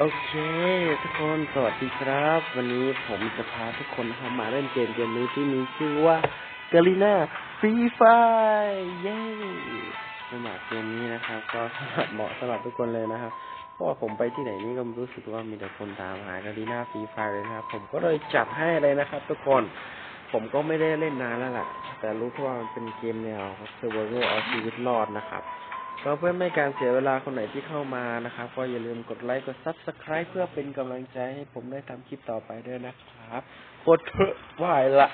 โอเค ทุกคนสวัสดีครับ วันนี้ผมจะพาทุกคนนะครับมาเล่นเกมเกมนี้ที่มีชื่อว่า g a l i n a Free Fire เย้สมัครเกมนี้นะครับ ก็เหมาะสำหรับทุกคนเลยนะครับ เพราะว่าผมไปที่ไหนนี่ก็รู้สึกว่ามีแต่คนตามหา g a l i n a Free Fire เลยนะครับ ผมก็เลยจัดให้เลยนะครับ ทุกคนผมก็ไม่ได้เล่นนานแล้วล่ะ แต่รู้ว่ามันเป็นเกมแนว Survival เอาชีวิตรอดนะครับ ก็เพื่อไม่ให้การเสียเวลาคนไหนที่เข้ามานะครับ ก็อย่าลืมกดไลค์กด Subscribe เพื่อเป็นกำลังใจให้ผมได้ทำคลิปต่อไปด้วยนะครับกดเถอะไหวละ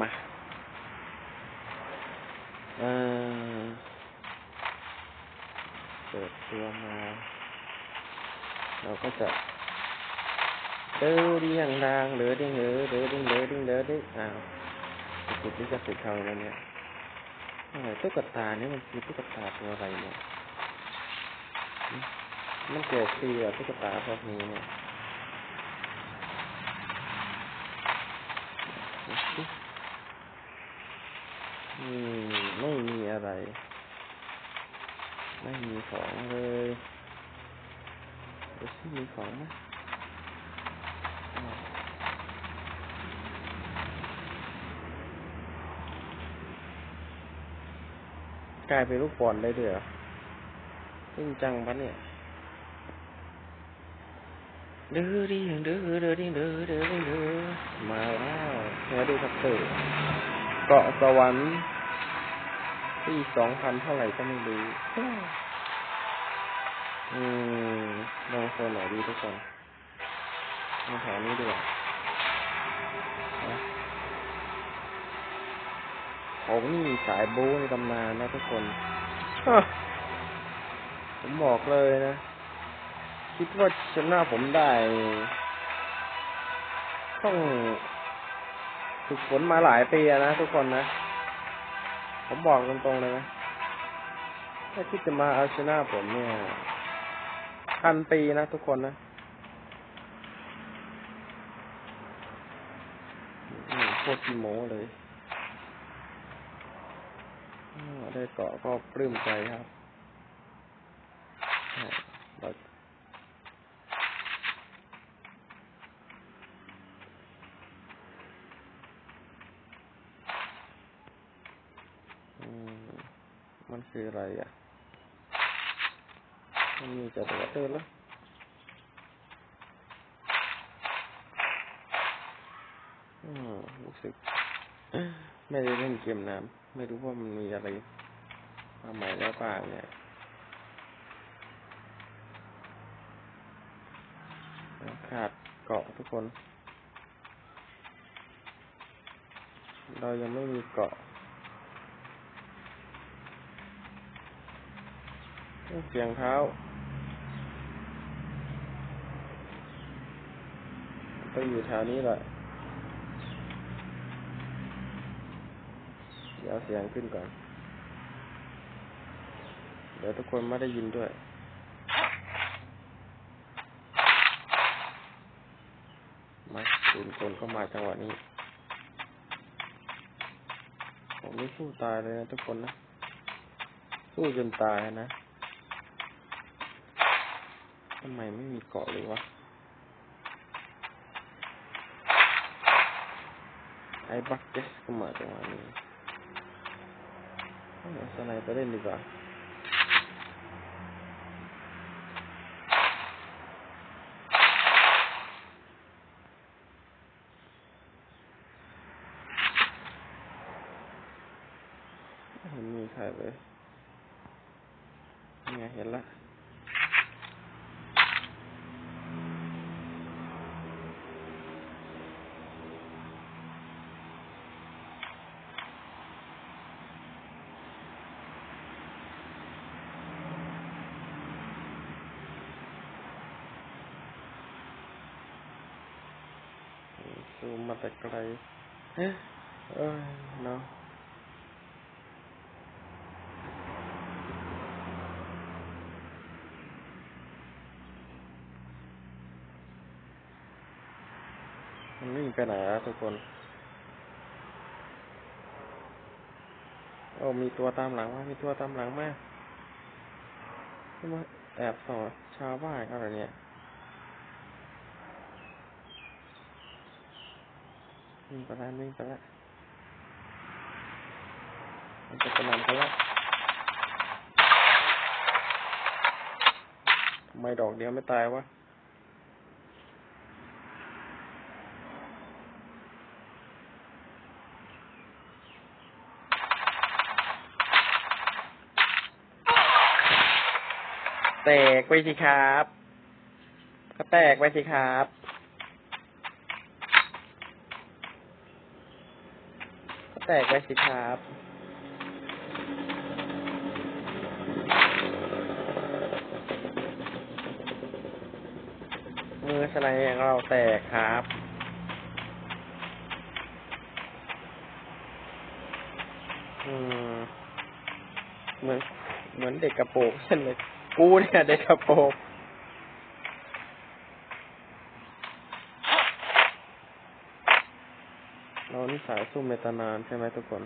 มาเออเปิดตัวมา เราก็จะเดือเรียงดางเหลือดิ้งเหลือเดือดิ้งเหลือดิ้งเหลือดิ้งอ้าวติดลิขสิทธิ์เขาแล้วเนี่ย อะไรตุ๊กตาเนี่ยมันคือตุ๊กตาตัวอะไรเนี่ยมันเกิดคือตุ๊กตาพวกนี้เนี่ยอืมไม่มีอะไร ไม่มีของเลยดูสิมีของไหมอ้าว กลายเป็นลูกบอลได้ด้วยเหรอจริงจังปะเนี่ยเดือดิเดือเดือดิเดือเดือดิเดือมาแล้วเฮลิคอปเตอร์เกาะสวรรค์ปีสองพันเท่าไหร่ก็ไม่รู้ อืมลองโซนไหนดีทุกคนลองแถวนี้ดีกว่า ผมนี่สายบู๊ในตำนานนะทุกคนฮะผมบอกเลยนะ คิดว่าชนะผมได้ ต้องฝึกฝนมาหลายปีอะนะทุกคนนะ ผมบอกตรงๆเลยนะ ถ้าคิดจะมาเอาชนะผมเนี่ยพันปีนะทุกคนนะอืมโคตรขี้โม้เลยอ่า ได้เกาะก็ปลื้มใจครับอ่าเราอืมมันคืออะไรอะ มันมีแต่ตัวเตือนแล้วอืมรู้สึก ไม่ได้เล่นเกมน้ำไม่รู้ว่ามันมีอะไร มาใหม่แล้วบ้าเนี่ยขาดเกาะทุกคน เรายังไม่มีเกาะเสียงเท้าต้องอยู่แถวนี้แหละเดี๋ยวเสียงขึ้นก่อน ดี๋ยวทุกคนไม่ได้ยินด้วย มาตื่นคนก็มาจังหวะนี้ ผมนี่สู้ตายเลยนะทุกคนนะ สู้จนตายนะทำไมไม่มีเกาะเลยวะ ไอ้บักเกสก็มาจังหวะนี้เอาสไนไปเล่นดีกว่า เลยนี่ไงเห็นละ ซูมมาแต่ไกลเอ้ยเอ้ยเนาะ มันวิ่งไปไหนแล้วทุกคน โอ้ มีตัวตามหลังมา มีตัวตามหลังมามาแอบสอดชาวบ้านเขาเหรเนี่ย วิ่งไปแล้ววิ่งไปแล้วมันจะกระนำไปแล้วทำไมดอกเดียวไม่ตายวะ แตกไปสิครับ ก็แตกไปสิครับ ก็แตกไปสิครับมือสไลด์ของเราแตกครับ อืม เหมือน เหมือนเด็กกระโปรงเช่นเลย กูเนี่ยเด็กกระโปงเรานี่สายซุ่มเมตานานใช่ไหมทุกคน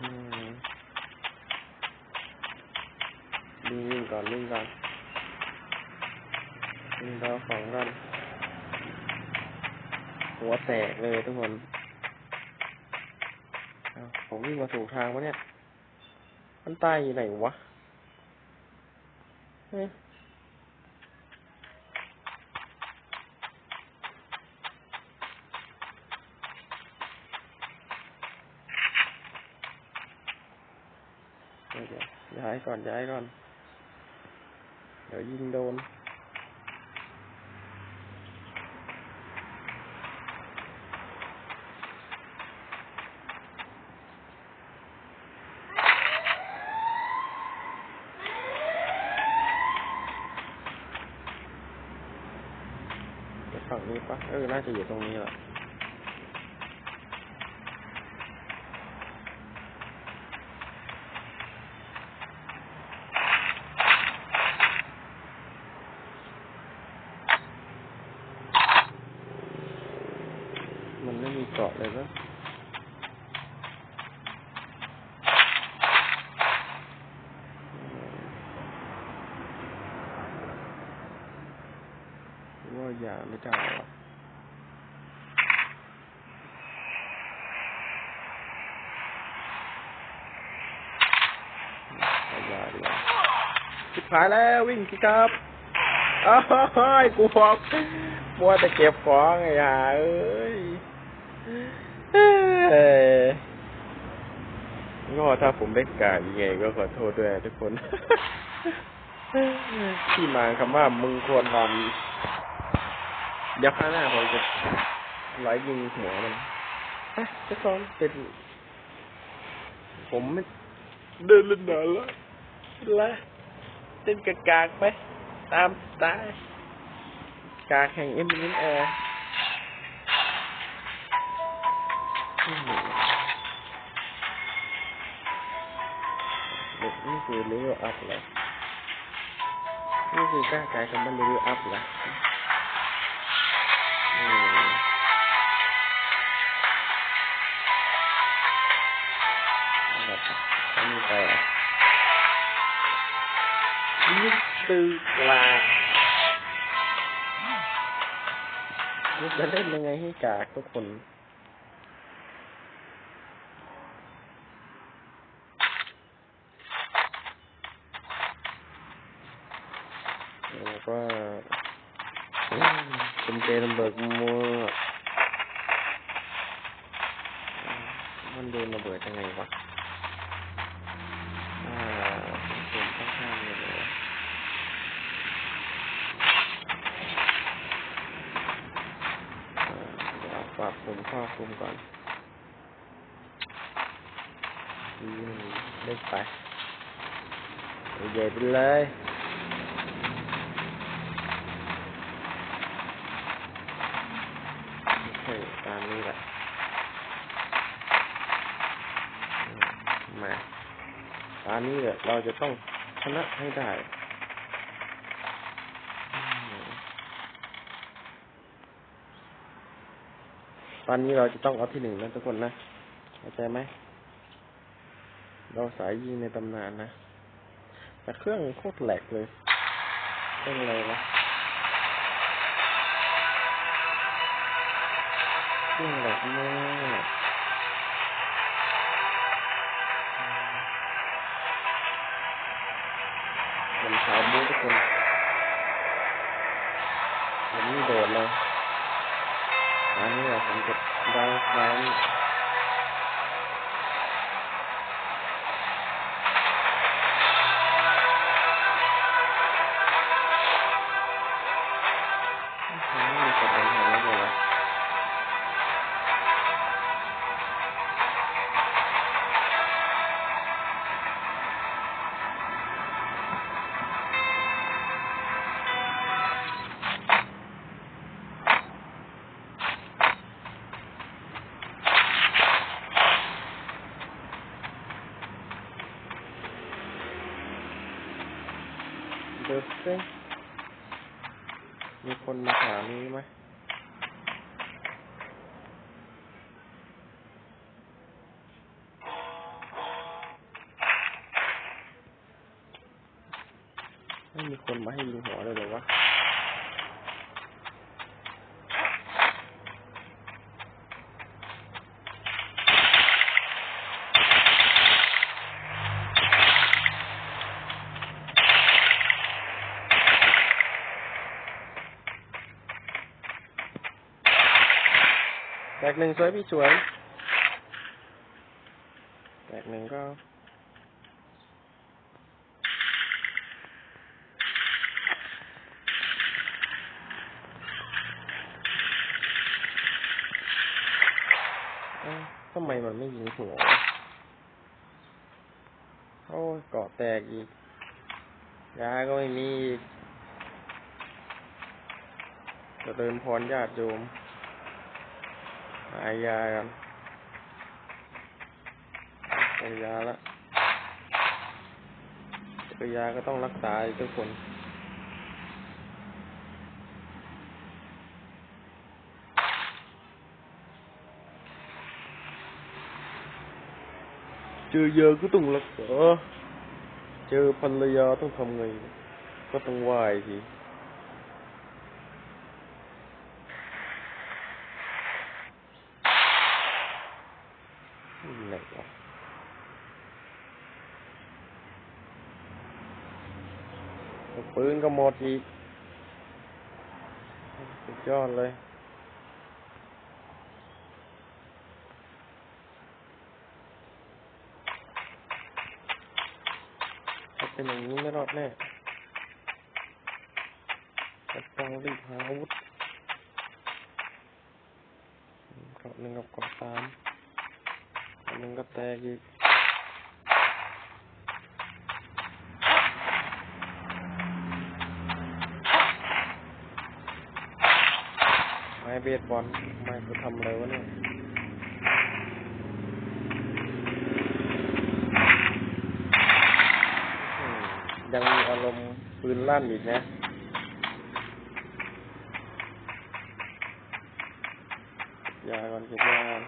อืมวิ่งวิ่งก่อนวิ่งก่อนวิ่งเราของกัน หัวแตกเลยทุกคน วิ่งมาถูกทางวะเนี่ย มันตายอยู่ไหนวะเดี๋ยวย้ายก่อนย้ายก่อน เดี๋ยวยิงโดน เดี๋ยวฝั่งนี้ ปะเออน่าจะอยู่ตรงนี้แหละ มันไม่มีเกาะเลยปะหรือว่าอย่าไม่ได้หรอ เอายาดีกว่าชิบ หายแล้ววิ่งสิครับอ้าวกูบอกมัวแต่เก็บของไงฮะเอ้ยเอ้ยก็ถ้าผมได้กายังไงก็ขอโทษด้วยทุกคน ที่มาคำว่ามึงควรนอนเดี๋ยวข้างหน้าผมจะไล่ยิงหัวมันอะทุกคนเป็น ผมไม่เดินเล่นนานแล้วแล้ว เต้นกากากๆไป ตามสไตล์กากแห่งเอ็มนินแอร์นี่คือรีวิวอัพเลยนี่คือกล้ากายคำว่ารีวิวอัพเลยอื นี่คือกางนี่จะเล่นยังไงให้กากทุกคน แล้วก็อืมเป็นเจลำเบิดมัวมันโดนระเบิดยังไงวะอ่าผมข้างๆเลยเลยวะอ่าเดี๋ยวเอาปรับผมครอบคลุมก่อนดี มันเล็กไปใหญ่ไปเลยตามนี้แหละมาตามนี้แหละเราจะต้องชนะให้ได้ตอนนี้เราจะต้องเอาที่หนึ่งนะทุกคนนะเข้าใจไหม เราสายยิงในตำนานนะ แต่เครื่องโคตรแหลกเลยเครื่องอะไรวะเครื่องแหลกมากผมสายบู๊ทุกคนผมนี่โดดเลยอันนี้แหละผมจะดาวแฟนไม่ คนมาให้ยิงหัวเลยเหรอวะ แตกหนึ่งสวยพี่สวย แตกหนึ่งก็ เอ้าทำไมันไม่ยิงหัว โอ้เกาะแตกอีกยาก็ไม่มีอีกจะเดินพรญาติโยมหายากันเจอยาละเจอยาก็ต้องรักษาอีกทุกคน เจอยาก็ต้องรักษาเจอภรรยาต้องทำไงก็ต้องไหวสิไหนวะปืนก็หมดอีกสุดยอดเลย ถ้า เป็นอย่างนี้ไม่รอดแน่จะต้องรีบหาอาวุธเกาะหนึ่งกับเกาะสามอันหนึ่งก็แตกอีกไม้เบสบอลไม้กูทำอะไรวะเนี่ย อืมยังมี อารมณ์ปืนลั่นอีกนะยาก่อนเก็บยาก่อน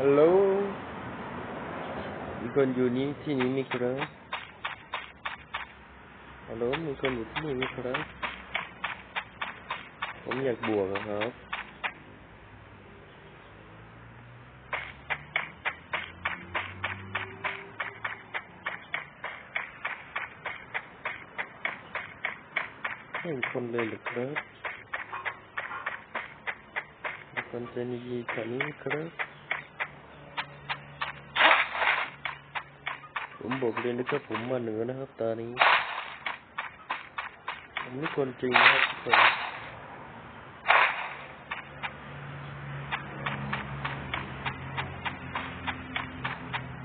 ฮัลโหลมี คนอยู่นี้ที่นี้มีครับฮัลโหลมีคนอยู่ที่นี่มีครับ ผมอยากบวกครับไม่มีคนเลยหรือครับมีคนใจดีแถวนี้ครับ ผมบอกเลยนะครับผมมาเหนือนะครับ ตอนนี้ ผมนี่คนจริงนะครับทุกคน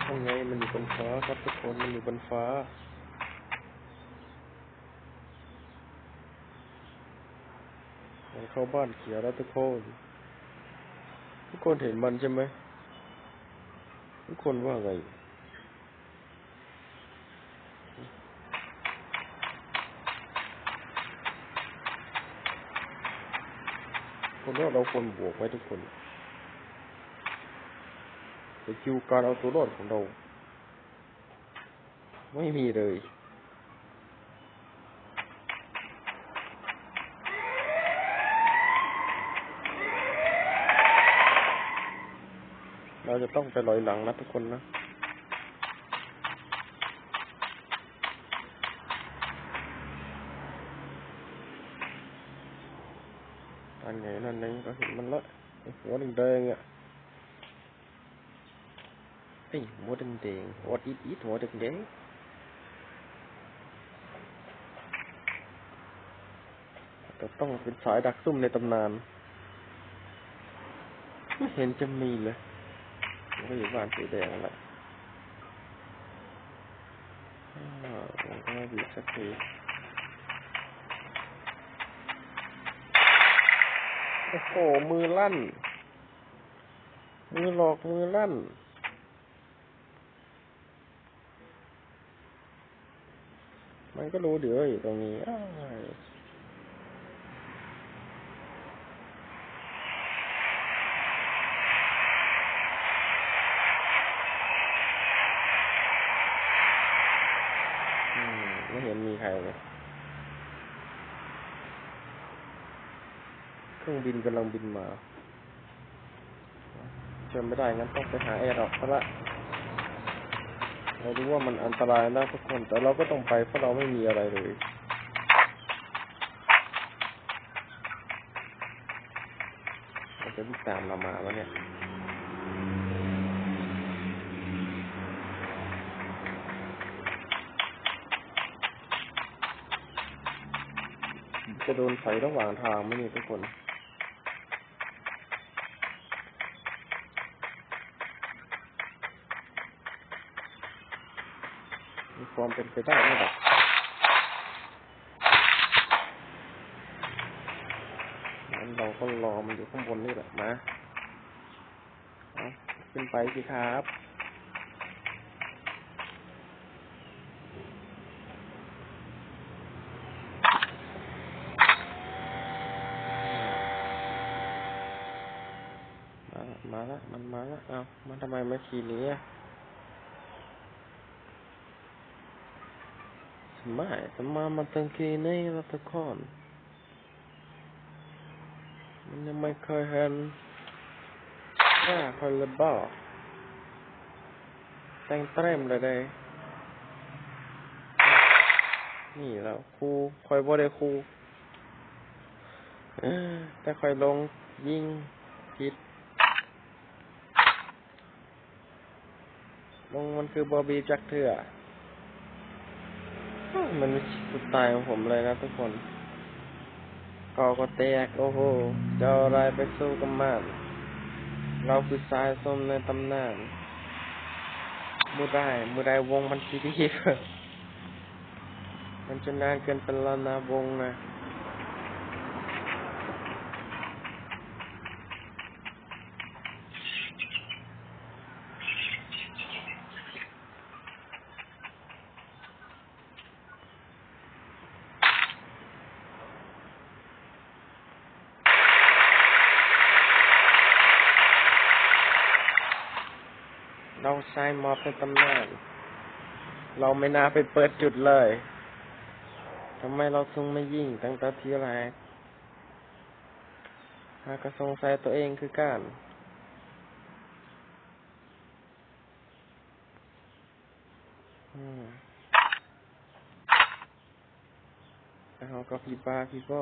ทำไงมันอยู่บนฟ้าครับทุกคนมันอยู่บนฟ้ามันเข้าบ้านเขียวแล้วทุกคนทุกคนเห็นมันใช่ไหมทุกคนว่าไง คนว่าเราควรบวกไว้ทุกคนแต่คิวการเอาตัวรอดของเรา ไม่มีเลยเราจะต้องไปลอยหลังนะทุกคนนะ อันไหนนั่นนี่ก็เห็นมันละไอ้หัวแดงๆอะไอ้หัวแดงๆหัวอีดอีดหัวแดงๆแต่ต้องเป็นสายดักซุ่มในตำนาน ไม่เห็นจะมีเลยมันก็อยู่บ้านสีแดงแหละอ่าผมก็ไม่บีบสักที โอ้โห มือลั่น มือหลอกมือลั่น มันก็รู้เดี๋ยวอยู่ตรงนี้อ้ายอืมไม่เห็นมีใครเลย เค รื่องบินกำลังบินมาเชื่อไม่ได้งั้นต้องไปหาแอร์ดรอปซะละเรารู้ว่ามันอันตรายนะทุกคน แต่เราก็ต้องไปเพราะเราไม่มีอะไรเลยมันจะวิ่งตามเรามาวะเนี่ยจะโดนไฟระหว่างทางไหมเนี่ยทุกคน มีความ เป็นไปได้ไหมล่ะงั้นเราก็รอมันอยู่ข้างบนนี่แหละมาเอาขึ้นไปสิครับมาละมาละมันมาละเอามันทำไมมาขี่นี้อะ ทำไมทำไมมันต้องขี่หนี้ละทุกคนมันยังไม่เคยเห็นหน้าคนเลยบอกแต่งเต็มเลยเด้นี่แล้วครูคอยบ่ได้ครูเอ้อแต่คอยลงยิงผิดลงมันคือบอบีจักเถื่อ มันสุดตายของผมเลยนะทุกคนกอก็แตก โอ้โหจะอาอะไรไปสู้กับมันเราคือสายส้มในตำนานมือได้มือได้วงมันทีดีมันจะนานเกินไปแล้วนะวงนะ เราใช้มอบเป็นตำนานเราไม่น่าไปเปิดจุดเลยทำไมเราทรงไม่ยิ่งตั้งแต่ทีแรกหากระสงสัยตัวเองคือการอืมแล้วเขาก็พี่ป้าพี่พ่อ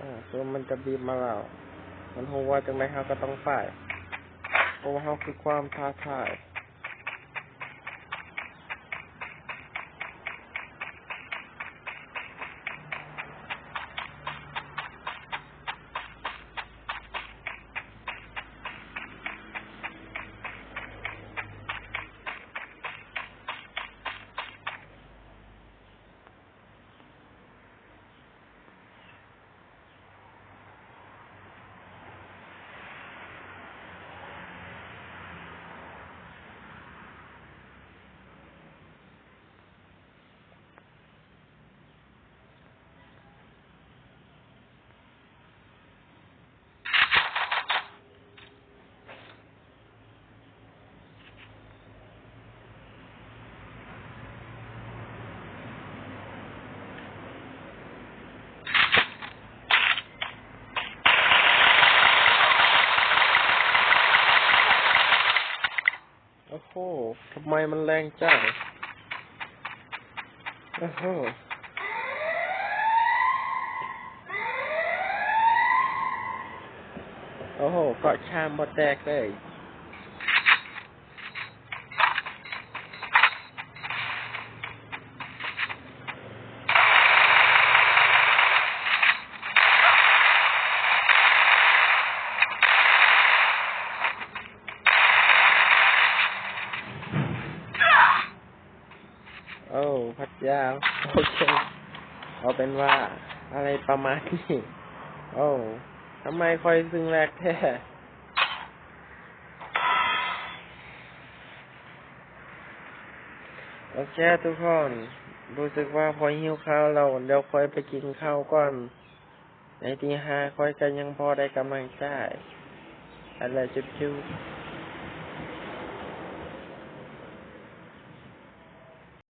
อ่าส่วนมันจะบีบมาแล้ว มันหัวจังไรเฮาก็ต้องฝ่ายเพราะว่าเฮาคือความท้าทาย ทำไมมันแรงจังโอ้โหโอ้โหเกาะชามบดแตกเลย โอ้พัดยาว โอเคเอาเป็นว่าอะไรประมาณนี้โอ้ทำไมคอยซึ่งแรกแท้โอเคทุกคน รู้สึกว่าพอหิวข้าวเราเดี๋ยวค่อยไปกินข้าวก่อน ในที่ห้าค่อยกันยังพอได้กำลังใจอะไรจุ๊บ